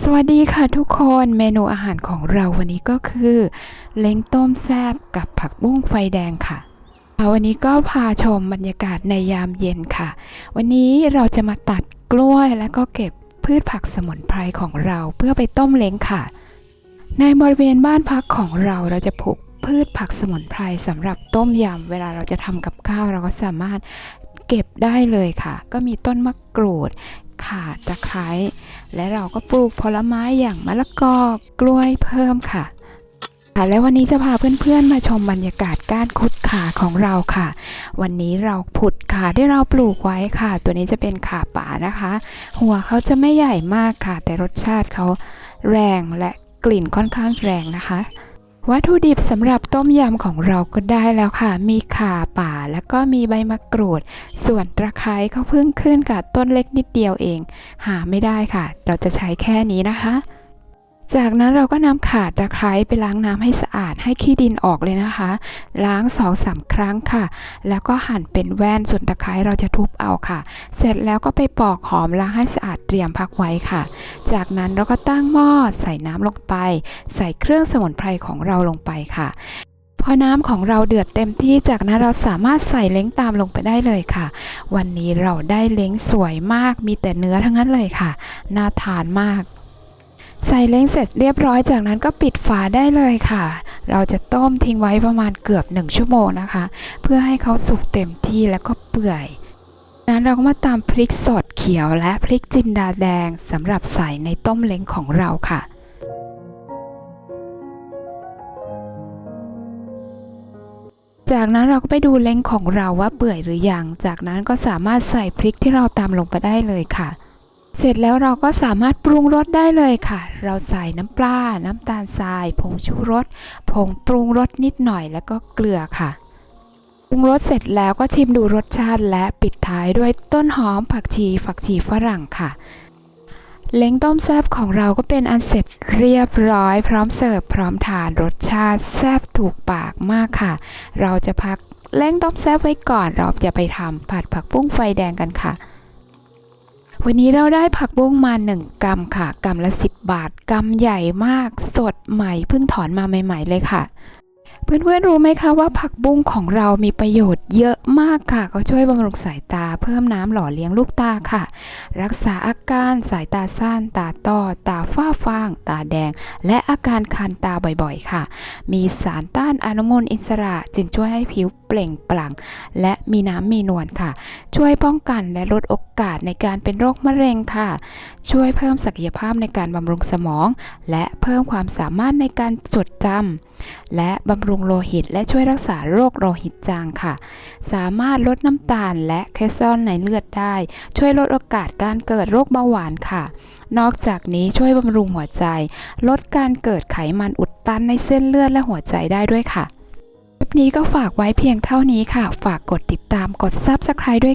สวัสดีค่ะทุกคนเมนูอาหารของเราวันนี้ก็คือ เล้งต้มแซบกับผักบุ้งไฟแดงค่ะวันนี้ก็พาชมบรรยากาศในยามเย็นค่ะ วันนี้เราจะมาตัดกล้วยและก็เก็บพืชผักสมุนไพรของเราเพื่อไปต้มเล้งค่ะ ในบริเวณบ้านพักของเราเราจะปลูกพืชผักสมุนไพรสำหรับต้มยำเวลาเราจะทำกับข้าวเราก็สามารถ เก็บได้เลยค่ะ ก็มีต้นมะกรูดข่าตะไคร้และเราก็ปลูกผลไม้อย่างมะละกอกล้วยเพิ่มค่ะค่ะและวันนี้จะพาเพื่อนๆมาชมบรรยากาศกานคุดขาของเราค่ะ วันนี้เราผุดขาที่เราปลูกไว้ค่ะ ตัวนี้จะเป็นขาป่านะคะ หัวเขาจะไม่ใหญ่มากค่ะ แต่รสชาติเขาแรงและกลิ่นค่อนข้างแรงนะคะ วัตถุดิบสำหรับต้มยำของเราก็ได้แล้วค่ะ มีข่าป่าแล้วก็มีใบมะกรูด ส่วนตะไคร้ก็เพิ่งขึ้นค่ะ ต้นเล็กนิดเดียวเอง หาไม่ได้ค่ะ เราจะใช้แค่นี้นะคะ จากนั้นเราก็นำข่าตะไคร้ไปล้างน้ำให้สะอาดให้ขี้ดินออกเลยนะคะ ล้าง2อสาครั้งค่ะ แล้วก็หั่นเป็นแว่นส่วนตะไคร้เราจะทุบเอาค่ะ เสร็จแล้วก็ไปปอกหอมล้างให้สะอาดเตรียมพักไว้ค่ะ จากนั้นเราก็ตั้งหม้อใส่น้ำลงไป ใส่เครื่องสมุนไพรของเราลงไปค่ะพอน้ำของเราเดือดเต็มที่จากนั้นเราสามารถใส่เล้งตามลงไปได้เลยค่ะ วันนี้เราได้เล้งสวยมากมีแต่เนื้อทั้งนั้นเลยค่ะ น่าทานมาก ใส่เล้งเสร็จเรียบร้อยจากนั้นก็ปิดฝาได้เลยค่ะ เราจะต้มทิ้งไว้ประมาณเกือบ 1 ชั่วโมงนะคะ เพื่อให้เขาสุกเต็มที่แล้วก็เปื่อยนั้นเราก็มาตามพริกสดเขียวและพริกจินดาแดงสำหรับใส่ในต้มเล้งของเราค่ะจากนั้นเราก็ไปดูเล้งของเราว่าเปื่อยหรือยัง จากนั้นก็สามารถใส่พริกที่เราตามลงไปได้เลยค่ะ เสร็จแล้วเราก็สามารถปรุงรสได้เลยค่ะ เราใส่น้ำปลา น้ำตาลทราย ผงชูรส ผงปรุงรสนิดหน่อยแล้วก็เกลือค่ะ ปรุงรสเสร็จแล้วก็ชิมดูรสชาติและปิดท้ายด้วยต้นหอมผักชีฝักชีฝรั่งค่ะ เล้งต้มแซบของเราก็เป็นอันเสร็จเรียบร้อย พร้อมเสิร์ฟพร้อมทานรสชาติแซบถูกปากมากค่ะ เราจะพักเล้งต้มแซบไว้ก่อน เราจะไปทำผัดผักบุ้งไฟแดงกันค่ะ วันนี้เราได้ผักบุ้งมา 1 กรัมค่ะ กรัมละ 10 บาท กรัมใหญ่มาก สดใหม่ เพิ่งถอนมาใหม่ ๆ เลยค่ะ เพื่อนๆรู้ไหมคะว่าผักบุ้งของเรามีประโยชน์เยอะมากค่ะก็ช่วยบำรุงสายตา เพิ่มน้ำหล่อเลี้ยงลูกตาค่ะ รักษาอาการสายตาสั้น ตาต้อตาฝ้าฟาง ตาแดง และอาการคันตาบ่อยๆ ค่ะ มีสารต้านอนุมูลอิสระจึงช่วยให้ผิวเปล่งปลั่ง และมีน้ำมีนวลค่ะ ช่วยป้องกันและลดโอกาสในการเป็นโรคมะเร็งค่ะ ช่วยเพิ่มศักยภาพในการบำรุงสมอง และเพิ่มความสามารถในการจดจำและบำรุงโลหิต และช่วยรักษาโรคโลหิตจางค่ะ สามารถลดน้ำตาลและคอเลสเตอรอลในเลือดได้ ช่วยลดโอกาสการเกิดโรคเบาหวานค่ะ นอกจากนี้ช่วยบำรุงหัวใจ ลดการเกิดไขมันอุดตันในเส้นเลือดและหัวใจได้ด้วยค่ะ คลิปนี้ก็ฝากไว้เพียงเท่านี้ค่ะ ฝากกดติดตามกดซับสไคร b e ด้วย